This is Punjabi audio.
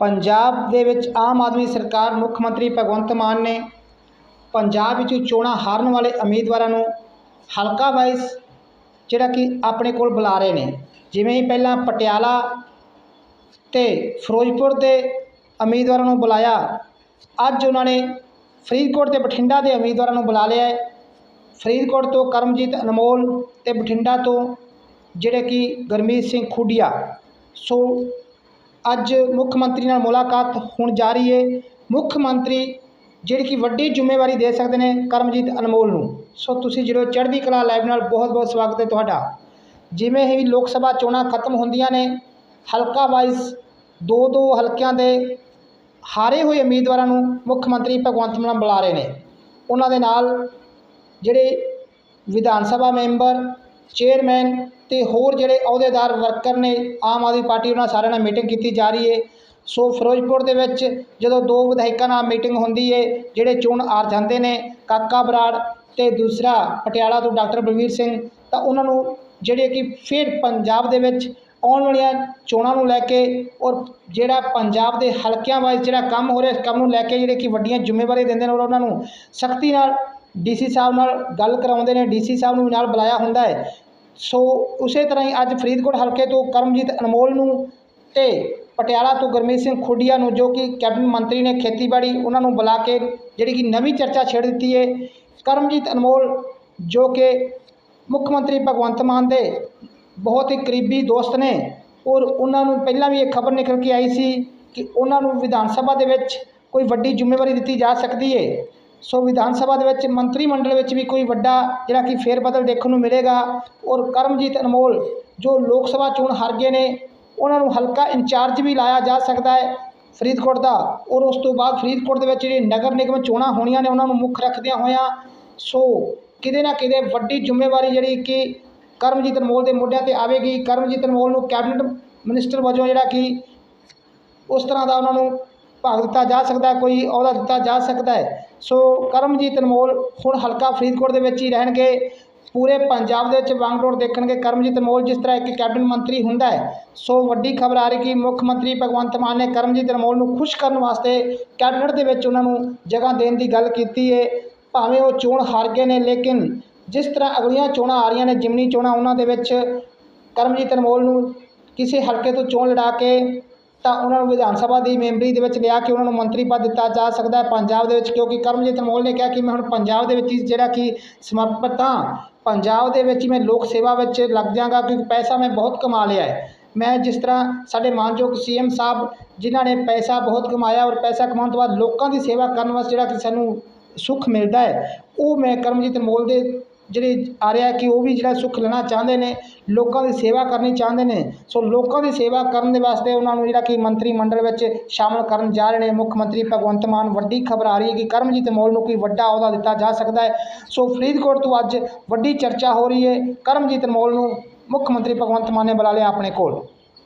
ਪੰਜਾਬ ਦੇ ਵਿੱਚ ਆਮ ਆਦਮੀ ਸਰਕਾਰ, ਮੁੱਖ ਮੰਤਰੀ ਭਗਵੰਤ ਮਾਨ ਨੇ ਪੰਜਾਬ ਵਿੱਚ ਚੋਣਾਂ ਹਾਰਨ ਵਾਲੇ ਉਮੀਦਵਾਰਾਂ ਨੂੰ ਹਲਕਾ ਵਾਈਜ਼ ਜਿਹੜਾ ਕਿ ਆਪਣੇ ਕੋਲ ਬੁਲਾ ਰਹੇ ਨੇ। ਜਿਵੇਂ ਹੀ ਪਹਿਲਾਂ ਪਟਿਆਲਾ ਤੇ ਫਿਰੋਜ਼ਪੁਰ ਦੇ ਉਮੀਦਵਾਰਾਂ ਨੂੰ ਬੁਲਾਇਆ, ਅੱਜ ਉਹਨਾਂ ਨੇ ਫਰੀਦਕੋਟ ਤੇ ਬਠਿੰਡਾ ਦੇ ਉਮੀਦਵਾਰਾਂ ਨੂੰ ਬੁਲਾ ਲਿਆ ਹੈ। ਫਰੀਦਕੋਟ ਤੋਂ ਕਰਮਜੀਤ ਅਨਮੋਲ ਤੇ ਬਠਿੰਡਾ ਤੋਂ ਜਿਹੜੇ ਕਿ ਗੁਰਮੀਤ ਸਿੰਘ ਖੁੱਡੀਆ। ਸੋ ਅੱਜ ਮੁੱਖ ਮੰਤਰੀ ਨਾਲ ਮੁਲਾਕਾਤ ਹੋਣ ਜਾ ਰਹੀ ਹੈ ਮੁੱਖ ਮੰਤਰੀ ਜਿਹੜੀ ਕਿ ਵੱਡੀ ਜ਼ਿੰਮੇਵਾਰੀ ਦੇ ਸਕਦੇ ਨੇ ਕਰਮਜੀਤ ਅਨਮੋਲ ਨੂੰ। ਸੋ ਤੁਸੀਂ ਜਦੋਂ ਚੜ੍ਹਦੀ ਕਲਾ ਲਾਈਵ ਨਾਲ ਬਹੁਤ ਬਹੁਤ ਸਵਾਗਤ ਹੈ ਤੁਹਾਡਾ। ਜਿਵੇਂ ਹੀ ਲੋਕ ਸਭਾ ਚੋਣਾਂ ਖਤਮ ਹੁੰਦੀਆਂ ਨੇ, ਹਲਕਾ ਵਾਈਜ਼ ਦੋ ਦੋ ਹਲਕਿਆਂ ਦੇ ਹਾਰੇ ਹੋਏ ਉਮੀਦਵਾਰਾਂ ਨੂੰ ਮੁੱਖ ਮੰਤਰੀ ਭਗਵੰਤ ਮਾਨ ਬੁਲਾ ਰਹੇ ਨੇ। ਉਹਨਾਂ ਦੇ ਨਾਲ ਜਿਹੜੇ ਵਿਧਾਨ ਸਭਾ ਮੈਂਬਰ ਚੇਅਰਮੈਨ ਤੇ ਹੋਰ ਜਿਹੜੇ ਅਹੁਦੇਦਾਰ ਵਰਕਰ ਨੇ, ਆਮ ਆਦਮੀ ਪਾਰਟੀ ਉਹਨਾਂ ਸਾਰਿਆਂ ਨਾਲ ਮੀਟਿੰਗ ਕੀਤੀ ਜਾ ਰਹੀ ਹੈ। ਸੋ ਫਿਰੋਜ਼ਪੁਰ ਦੇ ਵਿੱਚ ਜਦੋਂ ਦੋ ਵਿਧਾਇਕਾਂ ਨਾਲ ਮੀਟਿੰਗ ਹੁੰਦੀ ਹੈ, ਜਿਹੜੇ ਚੋਣ ਹਾਰ ਜਾਂਦੇ ਨੇ, ਕਾਕਾ ਬਰਾੜ ਤੇ ਦੂਸਰਾ ਪਟਿਆਲਾ ਤੋਂ ਡਾਕਟਰ ਬਲਵੀਰ ਸਿੰਘ, ਤਾਂ ਉਹਨਾਂ ਨੂੰ ਜਿਹੜੇ ਕਿ ਫਿਰ ਪੰਜਾਬ ਦੇ ਵਿੱਚ ਆਉਣ ਵਾਲੀਆਂ ਚੋਣਾਂ ਨੂੰ ਲੈ ਕੇ ਔਰ ਜਿਹੜਾ ਪੰਜਾਬ ਦੇ ਹਲਕਿਆਂ ਵਾਈਜ਼ ਜਿਹੜਾ ਕੰਮ ਹੋ ਰਿਹਾ, ਇਸ ਕੰਮ ਨੂੰ ਲੈ ਕੇ ਜਿਹੜੇ ਕਿ ਵੱਡੀਆਂ ਜ਼ਿੰਮੇਵਾਰੀ ਦਿੰਦੇ ਨੇ ਔਰ ਉਹਨਾਂ ਨੂੰ ਸਖਤੀ ਨਾਲ ਡੀਸੀ ਸਾਹਿਬ ਨਾਲ ਗੱਲ ਕਰਾਉਂਦੇ ਨੇ ਡੀਸੀ ਸਾਹਿਬ ਨੂੰ ਵੀ ਨਾਲ ਬੁਲਾਇਆ ਹੁੰਦਾ ਹੈ। ਸੋ ਉਸੇ ਤਰ੍ਹਾਂ ਹੀ ਅੱਜ ਫਰੀਦਕੋਟ ਹਲਕੇ ਤੋਂ ਕਰਮਜੀਤ ਅਨਮੋਲ ਨੂੰ ਤੇ ਪਟਿਆਲਾ ਤੋਂ ਗੁਰਮੀਤ ਸਿੰਘ ਖੁੱਡੀਆ ਨੂੰ ਜੋ ਕਿ ਕੈਬਨਿਟ ਮੰਤਰੀ ਨੇ ਖੇਤੀਬਾੜੀ, ਉਹਨਾਂ ਨੂੰ ਬੁਲਾ ਕੇ ਜਿਹੜੀ ਕਿ ਨਵੀਂ ਚਰਚਾ ਛੇੜ ਦਿੱਤੀ ਹੈ। ਕਰਮਜੀਤ ਅਨਮੋਲ ਜੋ ਕਿ ਮੁੱਖ ਮੰਤਰੀ ਭਗਵੰਤ ਮਾਨ ਦੇ ਬਹੁਤ ਹੀ ਕਰੀਬੀ ਦੋਸਤ ਨੇ ਔਰ ਉਹਨਾਂ ਨੂੰ ਪਹਿਲਾਂ ਵੀ ਇਹ ਖਬਰ ਨਿਕਲ ਕੇ ਆਈ ਸੀ ਕਿ ਉਹਨਾਂ ਨੂੰ ਵਿਧਾਨ ਸਭਾ ਦੇ ਵਿੱਚ ਕੋਈ ਵੱਡੀ ਜ਼ਿੰਮੇਵਾਰੀ ਦਿੱਤੀ ਜਾ ਸਕਦੀ ਹੈ। ਸੋ ਵਿਧਾਨ ਸਭਾ ਦੇ ਵਿੱਚ ਮੰਤਰੀ ਮੰਡਲ ਵਿੱਚ ਵੀ ਕੋਈ ਵੱਡਾ ਜਿਹੜਾ ਕਿ ਫੇਰ ਬਦਲ ਦੇਖਣ ਨੂੰ ਮਿਲੇਗਾ ਔਰ ਕਰਮਜੀਤ ਅਨਮੋਲ ਜੋ ਲੋਕ ਸਭਾ ਚੋਣ ਹਾਰ ਗਏ ਨੇ, ਉਹਨਾਂ ਨੂੰ ਹਲਕਾ ਇੰਚਾਰਜ ਵੀ ਲਾਇਆ ਜਾ ਸਕਦਾ ਹੈ ਫਰੀਦਕੋਟ ਦਾ ਔਰ ਉਸ ਤੋਂ ਬਾਅਦ ਫਰੀਦਕੋਟ ਦੇ ਵਿੱਚ ਜਿਹੜੇ ਨਗਰ ਨਿਗਮ ਚੋਣਾਂ ਹੋਣੀਆਂ ਨੇ, ਉਹਨਾਂ ਨੂੰ ਮੁੱਖ ਰੱਖਦਿਆਂ ਹੋਇਆਂ, ਸੋ ਕਿਤੇ ਨਾ ਕਿਤੇ ਵੱਡੀ ਜ਼ਿੰਮੇਵਾਰੀ ਜਿਹੜੀ ਕਿ ਕਰਮਜੀਤ ਅਨਮੋਲ ਦੇ ਮੋਢਿਆਂ ਤੇ ਆਵੇਗੀ। ਕਰਮਜੀਤ ਅਨਮੋਲ ਨੂੰ ਕੈਬਨਿਟ ਮਿਨਿਸਟਰ ਵਜੋਂ ਜਿਹੜਾ ਕਿ ਉਸ ਤਰ੍ਹਾਂ ਦਾ ਉਹਨਾਂ ਨੂੰ ਭਾਗ ਦਿੱਤਾ ਜਾ ਸਕਦਾ ਕੋਈ ਅਹੁਦਾ ਦਿੱਤਾ ਜਾ ਸਕਦਾ ਹੈ। ਸੋ ਕਰਮਜੀਤ ਅਨਮੋਲ ਹੁਣ ਹਲਕਾ ਫਰੀਦਕੋਟ ਦੇ ਵਿੱਚ ਹੀ ਰਹਿਣਗੇ। ਪੂਰੇ ਪੰਜਾਬ ਦੇ ਵਿੱਚ ਵਾਂਗਡੋਰ ਦੇਖਣਗੇ ਕਰਮਜੀਤ ਅਨਮੋਲ, ਜਿਸ ਤਰ੍ਹਾਂ ਇੱਕ ਕੈਬਨਿਟ ਮੰਤਰੀ ਹੁੰਦਾ ਹੈ। ਸੋ ਵੱਡੀ ਖਬਰ ਆ ਰਹੀ ਕਿ ਮੁੱਖ ਮੰਤਰੀ ਭਗਵੰਤ ਮਾਨ ਨੇ ਕਰਮਜੀਤ ਅਨਮੋਲ ਨੂੰ ਖੁਸ਼ ਕਰਨ ਵਾਸਤੇ ਕੈਬਨਿਟ ਦੇ ਵਿੱਚ ਉਹਨਾਂ ਨੂੰ ਜਗ੍ਹਾ ਦੇਣ ਦੀ ਗੱਲ ਕੀਤੀ ਹੈ ਭਾਵੇਂ ਉਹ ਚੋਣ ਹਾਰ ਗਏ ਨੇ, ਲੇਕਿਨ ਜਿਸ ਤਰ੍ਹਾਂ ਅਗਲੀਆਂ ਚੋਣਾਂ ਆ ਰਹੀਆਂ ਨੇ, ਜਿਮਨੀ ਚੋਣਾਂ ਉਹਨਾਂ ਦੇ ਵਿੱਚ ਕਰਮਜੀਤ ਅਨਮੋਲ ਨੂੰ ਕਿਸੇ ਹਲਕੇ ਤੋਂ ਚੋਣ ਲੜਾ ਕੇ ਤਾਂ ਉਹਨਾਂ ਨੂੰ ਵਿਧਾਨ ਸਭਾ ਦੀ ਮੈਂਬਰੀ ਦੇ ਵਿੱਚ ਲਿਆ ਕੇ ਉਹਨਾਂ ਨੂੰ ਮੰਤਰੀ ਪਦ ਦਿੱਤਾ ਜਾ ਸਕਦਾ ਹੈ ਪੰਜਾਬ ਦੇ ਵਿੱਚ, ਕਿਉਂਕਿ ਕਰਮਜੀਤ ਅਨਮੋਲ ਨੇ ਕਿਹਾ ਕਿ ਮੈਂ ਹੁਣ ਪੰਜਾਬ ਦੇ ਵਿੱਚ ਹੀ ਜਿਹੜਾ ਕਿ ਸਮਰਪਿਤ ਹਾਂ, ਪੰਜਾਬ ਦੇ ਵਿੱਚ ਮੈਂ ਲੋਕ ਸੇਵਾ ਵਿੱਚ ਲੱਗ ਜਾਵਾਂਗਾ ਕਿਉਂਕਿ ਪੈਸਾ ਮੈਂ ਬਹੁਤ ਕਮਾ ਲਿਆ ਹੈ। ਮੈਂ ਜਿਸ ਤਰ੍ਹਾਂ ਸਾਡੇ ਮਾਨਯੋਗ ਸੀਐਮ ਸਾਹਿਬ ਜਿਨ੍ਹਾਂ ਨੇ ਪੈਸਾ ਬਹੁਤ ਕਮਾਇਆ ਔਰ ਪੈਸਾ ਕਮਾਉਣ ਤੋਂ ਬਾਅਦ ਲੋਕਾਂ ਦੀ ਸੇਵਾ ਕਰਨ ਵਾਸਤੇ ਜਿਹੜਾ ਕਿ ਸਾਨੂੰ ਸੁੱਖ ਮਿਲਦਾ ਹੈ, ਉਹ ਮੈਂ ਕਰਮਜੀਤ ਅਨਮੋਲ ਦੇ ਜਿਹੜੇ ਆ ਰਿਹਾ ਕਿ ਉਹ ਵੀ ਜਿਹੜਾ ਸੁੱਖ ਲੈਣਾ ਚਾਹੁੰਦੇ ਨੇ, ਲੋਕਾਂ ਦੀ ਸੇਵਾ ਕਰਨੀ ਚਾਹੁੰਦੇ ਨੇ, ਸੋ ਲੋਕਾਂ ਦੀ ਸੇਵਾ ਕਰਨ ਦੇ ਵਾਸਤੇ ਉਹਨਾਂ ਨੂੰ ਜਿਹੜਾ ਕਿ ਮੰਤਰੀ ਮੰਡਲ ਵਿੱਚ ਸ਼ਾਮਲ ਕਰਨ ਜਾ ਰਹੇ ਨੇ, ਮੁੱਖ ਮੰਤਰੀ ਭਗਵੰਤ ਮਾਨ, ਵੱਡੀ ਖਬਰ ਆ ਰਹੀ ਹੈ ਕਿ ਕਰਮਜੀਤ ਮੋਲ ਨੂੰ ਕੋਈ ਵੱਡਾ ਅਹੁਦਾ ਦਿੱਤਾ ਜਾ ਸਕਦਾ ਹੈ। ਸੋ ਫਰੀਦਕੋਟ ਤੋਂ ਅੱਜ ਵੱਡੀ ਚਰਚਾ ਹੋ ਰਹੀ ਹੈ, ਕਰਮਜੀਤ ਮੋਲ ਨੂੰ ਮੁੱਖ ਮੰਤਰੀ ਭਗਵੰਤ ਮਾਨ ਨੇ ਬੁਲਾ ਲਿਆ ਆਪਣੇ ਕੋਲ।